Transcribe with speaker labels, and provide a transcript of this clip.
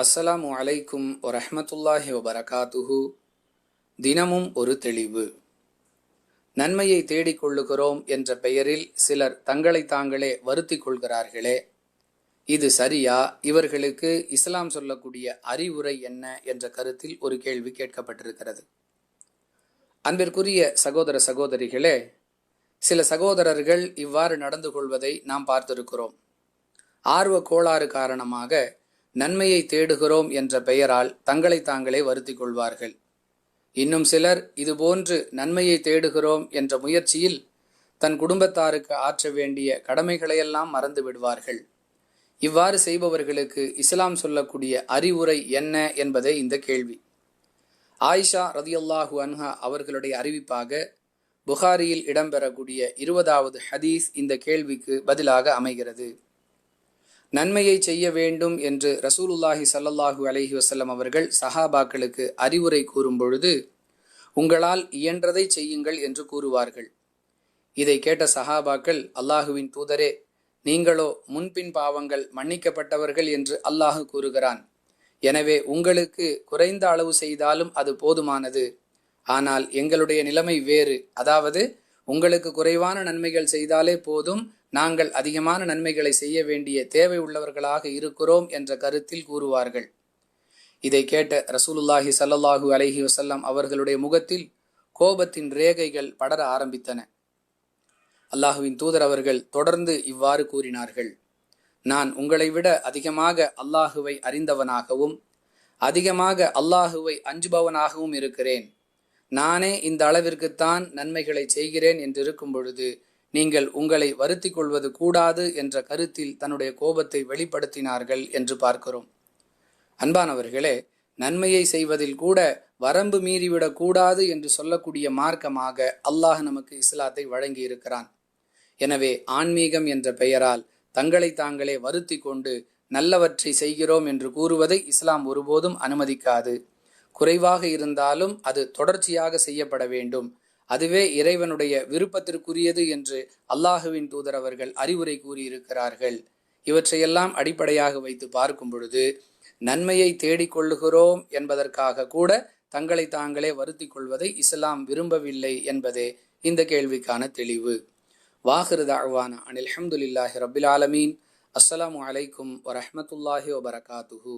Speaker 1: அஸ்ஸலாமு அலைக்கும் வரஹ்மத்துல்லாஹி வபரகாத்துஹு. தினமும் ஒரு தெளிவு. நன்மையை தேடிக் கொள்ளுகிறோம் என்ற பெயரில் சிலர் தங்களை தாங்களே வருத்திக் கொள்கிறார்களே. இது சரியா? இவர்களுக்கு இஸ்லாம் சொல்லக்கூடிய அறிவுரை என்ன என்ற கருத்தில் ஒரு கேள்வி கேட்கப்பட்டிருக்கிறது. அன்பிற்குரிய சகோதர சகோதரிகளே சில சகோதரர்கள் இவ்வாறு நடந்து கொள்வதை நாம் பார்த்திருக்கிறோம். ஆர்வ கோளாறு காரணமாக நன்மையை தேடுகிறோம் என்ற பெயரால் தங்களை தாங்களே வருத்திக் கொள்வார்கள் இன்னும் சிலர் இதுபோன்று நன்மையை தேடுகிறோம் என்ற முயற்சியில் தன் குடும்பத்தாருக்கு ஆற்ற வேண்டிய கடமைகளையெல்லாம் மறந்து விடுவார்கள். இவ்வாறு செய்பவர்களுக்கு இஸ்லாம் சொல்லக்கூடிய அறிவுரை என்ன என்பதே இந்த கேள்வி. ஆயிஷா ரதியல்லாஹு அன்ஹா அவர்களுடைய அறிவிப்பாக புகாரியில் இடம்பெறக்கூடிய இருபதாவது ஹதீஸ் இந்த கேள்விக்கு பதிலாக அமைகிறது. நன்மையை செய்ய வேண்டும் என்று ரசூலுல்லாஹி சல்லல்லாஹு அலஹி வசல்லம் அவர்கள் சஹாபாக்களுக்கு அறிவுரை கூறும் பொழுது உங்களால் இயன்றதை செய்யுங்கள் என்று கூறுவார்கள். இதை கேட்ட சஹாபாக்கள் அல்லாஹுவின் தூதரே நீங்களோ முன்பின் பாவங்கள் மன்னிக்கப்பட்டவர்கள் என்று அல்லாஹு கூறுகிறான். எனவே உங்களுக்கு குறைந்த அளவு செய்தாலும் அது போதுமானது. ஆனால் எங்களுடைய நிலைமை வேறு. அதாவது உங்களுக்கு குறைவான நன்மைகள் செய்தாலே போதும். நாங்கள் அதிகமான நன்மைகளை செய்ய வேண்டிய தேவை உள்ளவர்களாக இருக்கிறோம் என்ற கருத்தில் கூறுவார்கள். இதை கேட்ட ரசூலுல்லாஹி சல்லல்லாஹு அலஹி வசல்லம் அவர்களுடைய முகத்தில் கோபத்தின் ரேகைகள் படர ஆரம்பித்தன. அல்லாஹுவின் தூதர் அவர்கள் தொடர்ந்து இவ்வாறு கூறினார்கள். நான் உங்களை விட அதிகமாக அல்லாஹுவை அறிந்தவனாகவும் அதிகமாக அல்லாஹுவை அஞ்சுபவனாகவும் இருக்கிறேன். நானே இந்த அளவிற்குத்தான் நன்மைகளை செய்கிறேன் என்றிருக்கும் பொழுது நீங்கள் உங்களை வருத்தி கொள்வது கூடாது என்ற கருத்தில் தன்னுடைய கோபத்தை வெளிப்படுத்தினார்கள் என்று பார்க்கிறோம். அன்பானவர்களே நன்மையை செய்வதில் கூட வரம்பு மீறிவிடக் கூடாது என்று சொல்லக்கூடிய மார்க்கமாக அல்லாஹ் நமக்கு இஸ்லாத்தை வழங்கி இருக்கிறான் எனவே ஆன்மீகம் என்ற பெயரால் தங்களை தாங்களே வருத்தி கொண்டு நல்லவற்றை செய்கிறோம் என்று கூறுவதை இஸ்லாம் ஒருபோதும் அனுமதிக்காது. குறைவாக இருந்தாலும் அது தொடர்ச்சியாக செய்யப்பட வேண்டும். அதுவே இறைவனுடைய விருப்பத்திற்குரியது என்று அல்லாஹுவின் தூதர் அவர்கள் அறிவுரை கூறியிருக்கிறார்கள். இவற்றையெல்லாம் அடிப்படையாக வைத்து பார்க்கும் பொழுது நன்மையை தேடிக்கொள்ளுகிறோம் என்பதற்காக கூட தங்களை தாங்களே வருத்தி கொள்வதை இஸ்லாம் விரும்பவில்லை என்பதே இந்த கேள்விக்கான தெளிவு. வாஹிரு தாழ்வான அனில் அஹமதுல்லாஹி ரபில் ஆலமீன். அஸ்ஸலாமு அலைக்கும் வரமத்துல்லாஹி வபரகாத்துஹூ.